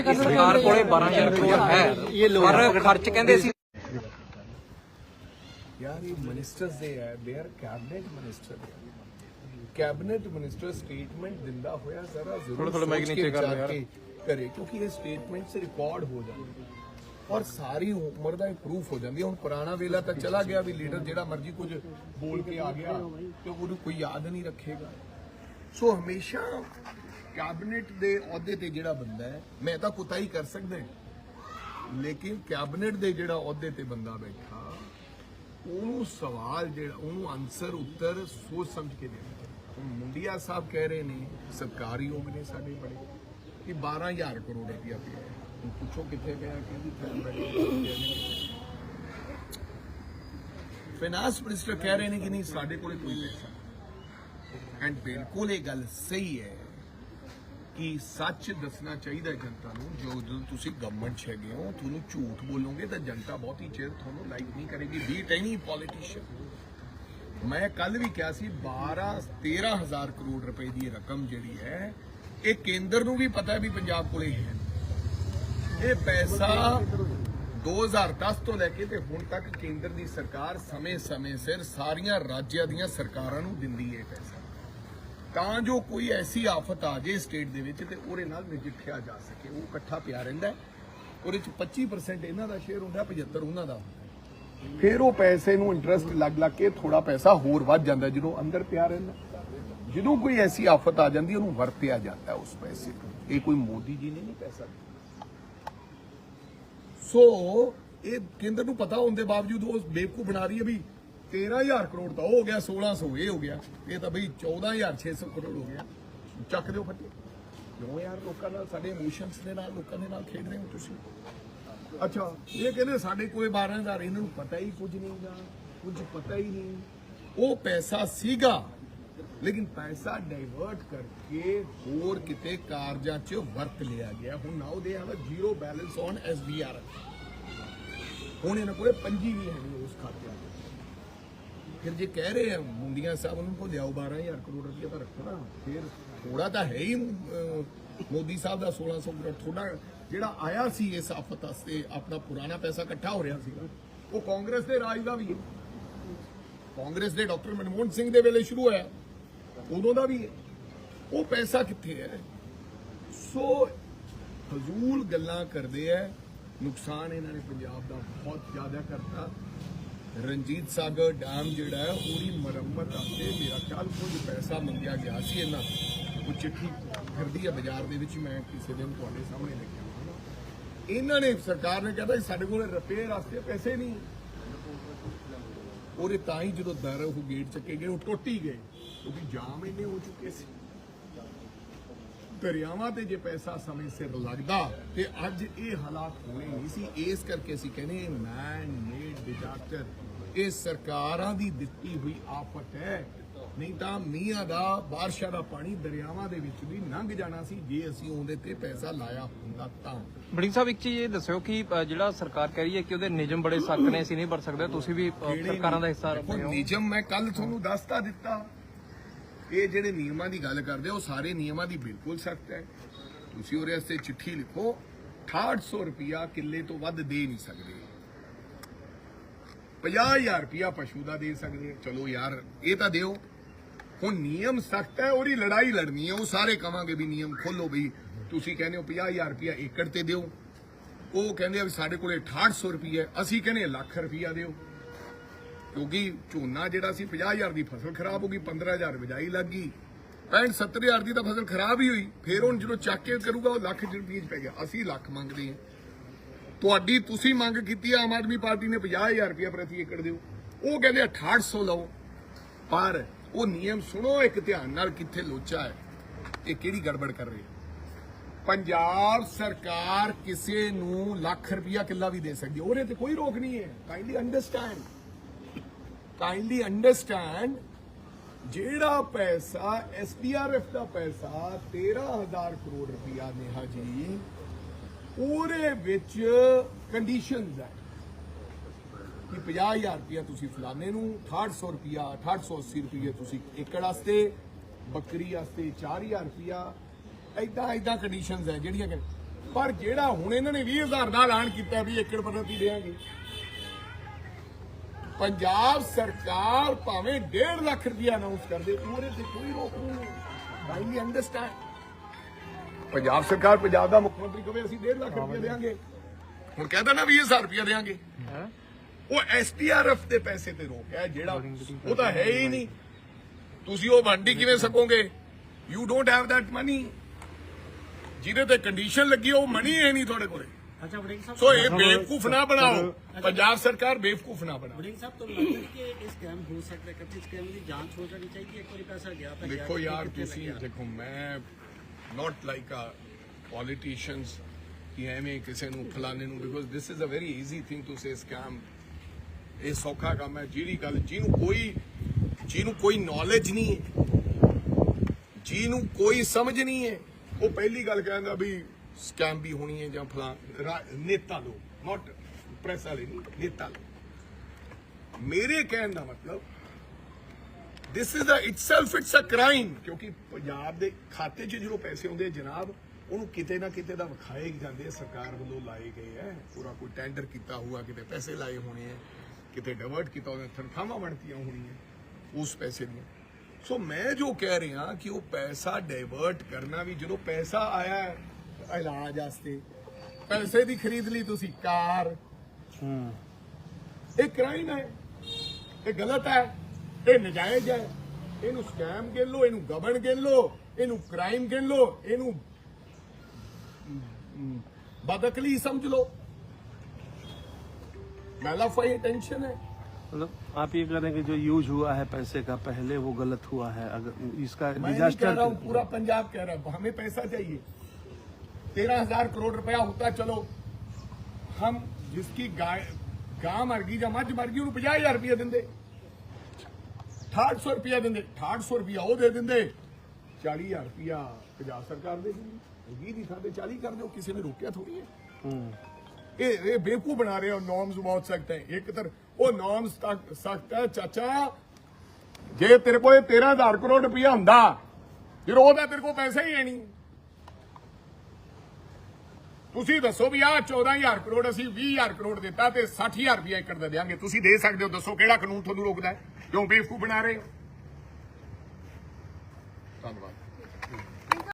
ਕਿ ਸਰਕਾਰ ਕੋਲੇ 12000 ਕਰੋੜ ਹੈ। ਪਰ ਖਰਚ ਕਹਿੰਦੇ ਸੀ। ਯਾਰ ਇਹ ਮਿਨਿਸਟਰਸ ਦੇ ਹੈ। They are cabinet minister cabinet minister statement ਦਿੰਦਾ ਹੋਇਆ ਜ਼ਰਾ ਜ਼ਰੂਰ mic ਸੋਚ ਨੀਚੇ ਕਰ ਯਾਰ। ਕੇ ਕਰੇ ਕਿਉਂਕਿ ਇਹ ਸਟੇਟਮੈਂਟਸ ਰਿਕਾਰਡ ਹੋ ਜਾਂਦੇ ਔਰ ਸਾਰੀ ਉਮਰ ਦਾ ਪ੍ਰੂਫ ਹੋ ਜਾਂਦੀ ਹੈ। ਹੁਣ ਪੁਰਾਣਾ ਵੇਲਾ ਤਾਂ ਚਲਾ ਗਿਆ ਵੀ ਲੀਡਰ ਜਿਹੜਾ ਮਰਜ਼ੀ ਕੁਝ ਬੋਲ ਕੇ ਆ ਗਿਆ ਤੇ ਉਹਨੂੰ ਕੋਈ ਯਾਦ ਨਹੀਂ ਰੱਖੇਗਾ। ਸੋ ਹਮੇਸ਼ਾ ਕੈਬਨਿਟ ਦੇ ਅਹੁਦੇ ਤੇ ਜਿਹੜਾ ਬੰਦਾ ਹੈ, ਮੈਂ ਤਾਂ ਕੁਤਾਈ ਕਰ ਸਕਦਾ ਲੇਕਿਨ ਕੈਬਨਿਟ ਦੇ ਜਿਹੜਾ ਅਹੁਦੇ ਤੇ ਬੰਦਾ ਬੈਠਾ, ਉਹਨੂੰ ਸਵਾਲ ਜਿਹੜਾ, ਉਹਨੂੰ ਆਨਸਰ ਉੱਤਰ ਸੋਚ ਸਮਝ ਕੇ ਦੇਣਾ ਹੁਣ ਮੁੰਡਿਆ ਸਾਹਿਬ ਕਹਿ ਰਹੇ ਨੇ, ਸਰਕਾਰੀ ਯੋਗ ਨੇ ਸਾਡੇ ਬੜੇ, ਕਿ 12000 ਕਰੋੜ ਰੁਪਇਆ ਪਿਆ ਹੁਣ ਪੁੱਛੋ ਕਿੱਥੇ ਪਿਆ, ਕਹਿੰਦੀ ਫੈਨ ਬੈਠੇ ਫਾਈਨਾਂਸ ਮਿਨਿਸਟਰ ਕਹਿ ਰਹੇ ਨੇ ਕਿ ਨਹੀਂ, ਸਾਡੇ ਕੋਲੇ ਕੋਈ ਪੈਸਾ ਐਂਡ ਬਿਲਕੁਲ ਇਹ ਗੱਲ ਸਹੀ ਹੈ। ਕਿ ਸੱਚ ਦੱਸਣਾ ਚਾਹੀਦਾ ਜਨਤਾ ਨੂੰ। ਜੋ ਜਦੋਂ ਤੁਸੀਂ ਗਵਰਨਮੈਂਟ 'ਚ ਹੈਗੇ ਹੋ, ਤੁਹਾਨੂੰ ਝੂਠ ਬੋਲੋਗੇ ਤਾਂ ਜਨਤਾ ਬਹੁਤ ਹੀ ਚਿਰ ਤੁਹਾਨੂੰ ਲਾਈਕ ਨਹੀਂ ਕਰੇਗੀ। ਵੀ ਟੈਨੀ ਪੋਲੀਟੀਸ਼ੀਅਨ ਮੈਂ ਕੱਲ ਵੀ ਕਿਹਾ ਸੀ 12 13000 ਕਰੋੜ ਰੁਪਏ ਦੀ ਰਕਮ ਜਿਹੜੀ ਹੈ, ਇਹ ਕੇਂਦਰ ਨੂੰ ਵੀ ਪਤਾ ਵੀ ਪੰਜਾਬ ਕੋਲੇ ਹੈ ਇਹ ਪੈਸਾ 2010 ਤੋਂ ਲੈ ਕੇ ਤੇ ਹੁਣ ਤੱਕ ਕੇਂਦਰ ਦੀ ਸਰਕਾਰ ਸਮੇਂ-ਸਮੇਂ ਸਿਰ ਸਾਰੀਆਂ ਰਾਜਾਂ ਦੀਆਂ ਸਰਕਾਰਾਂ ਨੂੰ ਦਿੰਦੀ ਹੈ ਪੈਸਾ। ਤਾਂ ਜੋ ਕੋਈ ਐਸੀ ਆਫਤ ਆ ਜੇ ਸਟੇਟ ਦੇ ਵਿੱਚ ਤੇ ਉਹਦੇ ਨਾਲ ਨਜਿੱਠਿਆ ਜਾ ਸਕੇ। ਉਹ ਇਕੱਠਾ ਪਿਆ ਰਹਿੰਦਾ ਉਹਦੇ ਚ 25% ਇਹਨਾਂ ਦਾ ਸ਼ੇਅਰ ਹੁੰਦਾ 75 ਉਹਨਾਂ ਦਾ ਫਿਰ ਉਹ ਪੈਸੇ ਨੂੰ ਇੰਟਰਸਟ ਲੱਗ ਲੱਗ ਕੇ ਥੋੜਾ ਪੈਸਾ ਹੋਰ ਵੱਧ ਜਾਂਦਾ ਜਦੋਂ ਅੰਦਰ ਪਿਆ ਰਹਿੰਦਾ ਜਦੋਂ ਕੋਈ ਐਸੀ ਆਫਤ ਆ ਜਾਂਦੀ ਉਹਨੂੰ ਵਰਤਿਆ ਜਾਂਦਾ ਉਸ ਪੈਸੇ ਨੂੰ। ਇਹ ਕੋਈ ਮੋਦੀ ਜੀ ਨੇ ਨਹੀਂ ਪੈਸਾ ਸੋ ਇਹ ਕੇਂਦਰ ਨੂੰ ਪਤਾ ਹੋਣ ਦੇ ਬਾਵਜੂਦ ਉਹ ਬੇਵਕੂ ਬਣਾ ਰਹੀ ਹੈ ਵੀ 13000 ਕਰੋੜ ਤਾਂ ਉਹ ਹੋ ਗਿਆ 1600 ਇਹ ਹੋ ਗਿਆ। ਇਹ ਤਾਂ ਬਈ 14600 ਕਰੋੜ ਹੋ ਗਿਆ। ਚੱਕ ਦਿਓ ਫੱਟੇ। ਕਿਉਂ ਯਾਰ, ਲੋਕਾਂ ਨਾਲ ਸਾਡੇ ਇਮੋਸ਼ਨਸ ਦੇ ਨਾਲ, ਲੋਕਾਂ ਦੇ ਨਾਲ ਖੇਡ ਰਹੇ ਹੋ ਤੁਸੀਂ? ਅੱਛਾ, ਇਹ ਕਹਿੰਦੇ ਸਾਡੇ ਕੋਲੇ 12000 ਇਹਨਾਂ ਨੂੰ ਪਤਾ ਹੀ ਕੁਝ ਨਹੀਂਗਾ ਕੁਝ ਪਤਾ ਹੀ ਨਹੀਂ। ਉਹ ਪੈਸਾ ਸੀਗਾ, ਲੇਕਿਨ ਪੈਸਾ ਡਾਈਵਰਟ ਕਰਕੇ ਹੋਰ ਕਿਤੇ ਕਾਰਜਾਂ 'ਚ ਵਰਤ ਲਿਆ ਗਿਆ। ਹੁਣ now they have zero balance on SBR ਹੁਣ ਇਹਨਾਂ ਕੋਲ ਪੰਜੀ ਵੀ ਹੈ ਉਸ ਖਾਤੇ ਫਿਰ ਜੇ ਕਹਿ ਰਹੇ ਆ, ਮੁੰਡੀਆਂ ਸਾਹਿਬ ਨੂੰ ਕੋ ਲਿਆਓ 12000 ਕਰੋੜ ਰੁਪਏ ਤਾਂ ਰੱਖੋ ਨਾ ਫਿਰ ਥੋੜਾ ਤਾਂ ਹੈ ਹੀ ਮੋਦੀ ਸਾਹਿਬ ਦਾ 1600 ਕਰੋੜ ਥੋੜਾ ਜਿਹੜਾ ਆਇਆ ਸੀ ਇਸ ਆਫਤ ਵਾਸਤੇ, ਆਪਣਾ ਪੁਰਾਣਾ ਪੈਸਾ ਇਕੱਠਾ ਹੋ ਰਿਹਾ ਸੀਗਾ ਉਹ ਕਾਂਗਰਸ ਦੇ ਰਾਜ ਦਾ ਵੀ ਹੈ। ਕਾਂਗਰਸ ਦੇ ਡਾਕਟਰ ਮਨਮੋਹਨ ਸਿੰਘ ਦੇ ਵੇਲੇ ਸ਼ੁਰੂ ਹੋਇਆ, ਉਦੋਂ ਦਾ ਵੀ ਹੈ। ਉਹ ਪੈਸਾ ਕਿੱਥੇ ਹੈ? ਸੋ ਫਜ਼ੂਲ ਗੱਲਾਂ ਕਰਦੇ ਆ, ਨੁਕਸਾਨ ਇਹਨਾਂ ਨੇ ਪੰਜਾਬ ਦਾ ਬਹੁਤ ਜ਼ਿਆਦਾ ਕਰਤਾ। ਰਣਜੀਤ ਸਾਗਰ ਡੈਮ ਜਿਹੜਾ ਹੈ, ਉਹਦੀ ਮੁਰੰਮਤ ਵਾਸਤੇ ਮੇਰਾ ਖਿਆਲ ਕੁਝ ਪੈਸਾ ਮੰਗਿਆ ਗਿਆ ਸੀ ਇਹਨਾਂ ਤੋਂ। ਉਹ ਚਿੱਠੀ ਫਿਰਦੀ ਹੈ ਬਾਜ਼ਾਰ ਦੇ ਵਿੱਚ, ਮੈਂ ਕਿਸੇ ਦਿਨ ਤੁਹਾਡੇ ਸਾਹਮਣੇ ਲਿਖਿਆ ਇਹਨਾਂ ਨੇ, ਸਰਕਾਰ ਨੇ ਕਹਿੰਦਾ ਸਾਡੇ ਕੋਲ ਰਿਪੇਅਰ ਵਾਸਤੇ ਪੈਸੇ ਨਹੀਂ। ਉਹਦੇ ਤਾਂ ਹੀ ਜਦੋਂ ਦਰ ਉਹ ਗੇਟ ਚੱਕੇ ਗਏ, ਉਹ ਟੁੱਟ ਹੀ ਗਏ, ਕਿਉਂਕਿ ਜਾਮ ਇੰਨੇ ਹੋ ਚੁੱਕੇ ਸੀ। ਦਰਿਆਵਾਂ ਤੇ ਜੇ ਪੈਸਾ ਸਮੇਂ ਸਿਰ ਲੱਗਦਾ, ਤੇ ਅੱਜ ਇਹ ਹਾਲਾਤ ਹੋਣੇ ਨਹੀਂ ਸੀ। ਇਸ ਕਰਕੇ ਅਸੀਂ ਕਹਿੰਦੇ ਮੈਨ ਮੇਡ ਡਿਜ਼ਾਸਟਰ ਇਹ ਸਰਕਾਰਾਂ ਦੀ ਦਿੱਤੀ ਹੋਈ ਆਫਤ ਹੈ। ਨਹੀਂ ਤਾਂ ਮੀਂਹਾਂ ਦਾ ਬਾਰਿਸ਼ਾਂ ਦਾ ਪਾਣੀ ਦਰਿਆਵਾਂ ਦੇ ਵਿੱਚ ਵੀ ਲੰਘ ਜਾਣਾ ਸੀ। ਜੇ ਅਸੀਂ ਉਹਦੇ ਤੇ ਪੈਸਾ ਲਾਇਆ ਹੁੰਦਾ ਤਾਂ। ਬੜਿੰਗ ਸਾਹਿਬ ਇੱਕ ਚੀਜ਼ ਇਹ ਦੱਸਿਓ ਕਿ ਜਿਹੜਾ ਸਰਕਾਰ ਕਹਿ ਰਹੀ ਹੈ ਕਿ ਉਹਦੇ ਨਿਯਮ ਬੜੇ ਸਖਤ ਨੇ ਅਸੀਂ ਨਹੀਂ ਵਰਤ ਸਕਦੇ। ਤੁਸੀਂ ਵੀ ਸਰਕਾਰਾਂ ਦਾ ਹਿੱਸਾ ਰਹੇ ਹੋ। ਨਿਯਮ ਮੈਂ ਕੱਲ ਤੁਹਾਨੂੰ ਦੱਸਤਾ ਦਿੱਤਾ। ਇਹ ਜਿਹੜੇ ਨਿਯਮਾਂ ਦੀ ਗੱਲ ਕਰਦੇ ਉਹ ਸਾਰੇ ਨਿਯਮਾਂ ਦੀ ਬਿਲਕੁਲ ਸਖਤ ਹੈ। ਤੁਸੀਂ ਉਹਦੇ ਵਾਸਤੇ ਚਿੱਠੀ ਲਿਖੋ। 6800 ਰੁਪਿਆ ਕਿੱਲੇ ਤੋਂ ਵੱਧ ਦੇ ਨਹੀਂ ਸਕਦੇ। 50000 ਰੁਪਿਆ ਪਸ਼ੂ ਦਾ ਦੇ ਸਕਦੇ ਆ। ਚਲੋ ਯਾਰ, ਇਹ ਤਾਂ ਦਿਓ। ਹੁਣ ਨਿਯਮ ਸਖਤ ਹੈ, ਉਹਦੀ ਲੜਾਈ ਲੜਨੀ ਹੈ, ਉਹ ਸਾਰੇ ਕਵਾਂਗੇ ਵੀ ਨਿਯਮ ਖੋਲੋ ਵੀ ਤੁਸੀਂ ਕਹਿੰਦੇ ਹੋ 50000 ਰੁਪਿਆ ਏਕੜ ਤੇ ਦਿਓ। ਉਹ ਕਹਿੰਦੇ ਆ ਵੀ ਸਾਡੇ ਕੋਲੇ 6800 ਰੁਪਿਆ ਅਸੀਂ ਕਹਿੰਦੇ ਲੱਖ ਰੁਪਿਆ ਦਿਓ। ਕਿਉਂਕਿ ਝੋਨਾ ਜਿਹੜਾ ਸੀ 50000 ਦੀ ਫਸਲ ਖਰਾਬ ਹੋ ਗਈ 15000 ਬਿਜਾਈ ਲੱਗ ਗਈ। 65 70000 ਦੀ ਤਾਂ ਫਸਲ ਖਰਾਬ ਹੀ ਹੋਈ। ਫਿਰ ਹੁਣ ਜਦੋਂ ਚੱਕ ਕੇ ਕਰੂਗਾ, ਉਹ ਲੱਖ ਰੁਪਏ ਚ ਪੈ ਗਿਆ। ਅਸੀਂ ਲੱਖ ਮੰਗਦੇ ਹਾਂ। ਤੁਹਾਡੀ ਤੁਸੀਂ ਮੰਗ ਕੀਤੀ ਹੈ ਆਮ ਆਦਮੀ ਪਾਰਟੀ ਨੇ 50000 ਰੁਪਏ ਪ੍ਰਤੀ ਏਕੜ ਦਿਓ। ਉਹ ਕਹਿੰਦੇ 6800 ਲਓ। ਪਰ ਉਹ ਨਿਯਮ ਸੁਣੋ ਇੱਕ ਧਿਆਨ ਨਾਲ ਕਿੱਥੇ ਲੋਚਾ ਹੈ। ਇਹ ਕਿਹੜੀ ਗੜਬੜ ਕਰ ਰਹੀ ਹੈ? ਪੰਜਾਬ ਸਰਕਾਰ ਕਿਸੇ ਨੂੰ ਲੱਖ ਰੁਪਇਆ ਕਿੱਲਾ ਵੀ ਦੇ ਸਕਦੀ ਹੈ। ਉਹਦੇ ਤੇ ਕੋਈ ਰੋਕ ਨਹੀਂ ਹੈ। ਕਾਈਂਡਲੀ ਅੰਡਰਸਟੈਂਡ ਕਾਈਂਡਲੀ ਅੰਡਰਸਟੈਂਡ ਜਿਹੜਾ ਪੈਸਾ ਐਸਡੀਆਰਐਫ ਦਾ ਪੈਸਾ 13000 ਕਰੋੜ ਰੁਪਇਆ ਨੇਹਾ ਜੀ ਉਹਦੇ ਵਿੱਚ ਕੰਡੀਸ਼ਨਸ ਹੈ ਕਿ 50000 ਰੁਪਇਆ ਤੁਸੀਂ ਫਲਾਣੇ ਨੂੰ 6800 ਰੁਪਇਆ 6880 ਰੁਪਇਆ ਤੁਸੀਂ ਏਕੜ ਵਾਸਤੇ, ਬੱਕਰੀ ਵਾਸਤੇ 4000 ਰੁਪਇਆ। ਐਦਾਂ ਐਦਾਂ ਕੰਡੀਸ਼ਨਸ ਹੈ ਜਿਹੜੀਆਂ ਪਰ ਜਿਹੜਾ ਹੁਣ ਇਹਨਾਂ ਨੇ 20000 ਦਾ ਐਲਾਨ ਕੀਤਾ ਵੀ ਏਕੜ ਪ੍ਰਤੀ ਦੇਾਂਗੇ ਪੰਜਾਬ ਸਰਕਾਰ ਭਾਵੇਂ 1.5 ਲੱਖ ਰੁਪਇਆ ਅਨਾਉਂਸ ਕਰਦੇ ਉਹਦੇ ਤੇ ਕੋਈ ਰੋਕ ਨਹੀਂ। ਆਈ ਅੰਡਰਸਟੈਂਡ ਪੰਜਾਬ ਸਰਕਾਰ ਪੰਜਾਬ ਦਾ ਮੁੱਖ ਮੰਤਰੀ ਕਹੇ ਅਸੀਂ 1.5 ਲੱਖ ਰੁਪਏ ਦੇਾਂਗੇ। ਹੁਣ ਕਹਿੰਦਾ ਨਾ 20000 ਰੁਪਏ ਦੇਾਂਗੇ। ਉਹ ਐਸਟੀਆਰਐਫ ਦੇ ਪੈਸੇ ਤੇ ਰੋਕ ਹੈ ਜਿਹੜਾ ਉਹ ਤਾਂ ਹੈ ਹੀ ਨਹੀਂ। ਤੁਸੀਂ ਉਹ ਵੰਡੀ ਕਿਵੇਂ ਸਕੋਗੇ? You don't have that money ਜਿਹਦੇ ਤੇ ਕੰਡੀਸ਼ਨ ਲੱਗੀ ਉਹ ਮਨੀ ਹੈ ਨਹੀਂ ਤੁਹਾਡੇ ਕੋਲੇ। ਸੋ ਇਹ ਬੇਵਕੂਫ ਨਾ ਬਣਾਓ। ਪੰਜਾਬ ਸਰਕਾਰ ਬੇਵਕੂਫ ਨਾ ਬਣਾਓ। ਬੜਿੰਗ ਸਾਹਿਬ ਤੁਹਾਨੂੰ ਲੱਗਦਾ ਕਿ ਇਹ ਸਕੈਮ ਹੋ ਸਕਦਾ ਕਿ ਸਕੈਮ ਦੀ ਜਾਂਚ ਹੋ ਜਾਣੀ ਚਾਹੀਦੀ ਹੈ? ਵਾਰੀ ਪੈਸਾ ਗਿਆ ਤਾਂ ਦੇਖੋ ਯਾਰ ਤੁਸੀਂ ਦੇਖੋ ਮੈਂ ਨਾਟ ਲਾਈਕ ਅ ਪੋਲੀਟੀਸ਼ੀਅਨਸ ਕਿ ਐਵੇਂ ਕਿਸੇ ਨੂੰ ਫਲਾਣੇ ਨੂੰ because this is a very easy thing to say scam ਇਹ ਸੌਖਾ ਕੰਮ ਹੈ ਜਿਹੜੀ ਗੱਲ ਜਿਹਨੂੰ ਕੋਈ ਜਿਹਨੂੰ ਕੋਈ ਨੌਲੇਜ ਨਹੀਂ ਹੈ ਜਿਹਨੂੰ ਕੋਈ ਸਮਝ ਨਹੀਂ ਹੈ ਉਹ ਪਹਿਲੀ ਗੱਲ ਕਹਿੰਦਾ ਵੀ ਸਕੈਮ ਵੀ ਹੋਣੀ ਹੈ ਜਾਂ ਫਲਾਂ ਨੇਤਾ ਲੋਕ ਨਾਟ ਪ੍ਰੈਸ ਵਾਲੇ ਨਹੀਂ ਨੇਤਾ ਲੋਕ ਮੇਰੇ ਕਹਿਣ ਦਾ ਮਤਲਬ this is a itself it's a crime ਕਿਉਂਕਿ ਪੰਜਾਬ ਦੇ ਖਾਤੇ 'ਚ ਜਦੋਂ ਪੈਸੇ ਆਉਂਦੇ ਜਨਾਬ ਉਹਨੂੰ ਕਿਤੇ ਨਾ ਕਿਤੇ ਦਾ ਵਿਖਾਏ ਜਾਂਦੇ ਸਰਕਾਰ ਵੱਲੋਂ ਲਾਏ ਗਏ ਹੈ ਪੂਰਾ ਕੋਈ ਟੈਂਡਰ ਕੀਤਾ ਹੋਊਗਾ ਕਿਤੇ ਪੈਸੇ ਲਾਏ ਹੋਣੇ ਆ ਕਿਤੇ ਡਿਵਰਟ ਕੀਤਾ ਹੋਣਾ ਤਨਖਾਹਾਂ ਬਣਤੀਆਂ ਹੋਣੀਆਂ ਉਸ ਪੈਸੇ ਦੀਆਂ। ਸੋ ਮੈਂ ਜੋ ਕਹਿ ਰਿਹਾ ਕਿ ਉਹ ਪੈਸਾ ਡਾਇਵਰਟ ਕਰਨਾ ਵੀ ਜਦੋਂ ਪੈਸਾ ਆਇਆ ਹੈ ਇਲਾਜ ਵਾਸਤੇ ਪੈਸੇ ਦੀ ਖਰੀਦ ਲਈ ਤੁਸੀਂ ਕਾਰ ਇਹ ਕ੍ਰਾਈਮ ਹੈ ਇਹ ਗਲਤ ਹੈ ਇਹ ਨਜਾਇਜ਼ ਹੈ ਇਹਨੂੰ ਸਕੈਮ ਗਿਣ ਲਓ ਇਹਨੂੰ ਗਬਨ ਗਿਣ ਲਓ ਇਹਨੂੰ ਕ੍ਰਾਈਮ ਗਿਣ ਲਓ ਇਹਨੂੰ ਅਮ, ਬਦਅਕਲੀ ਸਮਝ ਲਓ ਮੈਲਾਫਾਈ ਟੈਂਸ਼ਨ ਹੈ मतलब आप ये कह रहे हैं कि जो यूज हुआ है पैसे का पहले वो गलत हुआ है अगर इसका मैं नहीं कह डिजास्टर रहा हूँ पूरा पंजाब कह रहा है हमें पैसा चाहिए तेरह हजार करोड़ रुपया होता चलो हम जिसकी गाय गां मर गई ਜਾਂ ਮੱਝ ਮਰ ਗਈ ਉਹਨੂੰ 50000 ਰੁਪਏ ਦਿੰਦੇ 6800 ਰੁਪਇਆ ਦਿੰਦੇ 6800 ਰੁਪਇਆ ਉਹ ਦੇ ਦਿੰਦੇ। 40000 ਰੁਪਇਆ ਪੰਜਾਬ ਸਰਕਾਰ ਦੇ ਦਿੰਦੀ। 20 ਦੀ ਸਾਡੇ 40 ਕਰ ਦਿਓ ਕਿਸੇ ਨੇ ਰੋਕਿਆ ਥੋੜੀ ਹੈ। ਇਹ ਇਹ ਬੇਕੂ ਬਣਾ ਰਹੇ ਹੋ ਨੋਰਮਸ ਬਹੁਤ ਸਖਤ ਹੈ। ਇੱਕ ਤਰ ਉਹ ਨੋਰਮਸ ਸਖਤ ਹੈ ਚਾਚਾ। ਜੇ ਤੇਰੇ ਕੋਲ 13000 ਕਰੋੜ ਰੁਪਇਆ ਹੁੰਦਾ ਫਿਰ ਉਹਦਾ ਤੇਰੇ ਕੋਲ ਪੈਸਾ ਹੀ ਹੈ ਨਹੀਂ। ਤੁਸੀਂ ਦੱਸੋ ਵੀ ਆ 14000 ਕਰੋੜ ਅਸੀਂ 20000 ਕਰੋੜ ਦਿੱਤਾ ਤੇ 60000 ਰੁਪਏ ਏਕੜ ਦਾ ਦੇਾਂਗੇ ਤੁਸੀਂ ਦੇ ਸਕਦੇ ਹੋ ਦੱਸੋ ਕਿਹੜਾ ਕਾਨੂੰਨ ਤੁਹਾਨੂੰ ਰੋਕਦਾ ਹੈ? ਕਿਉਂ ਬੇਵਕੂਫ ਬਣਾ ਰਹੇ ਹੋ?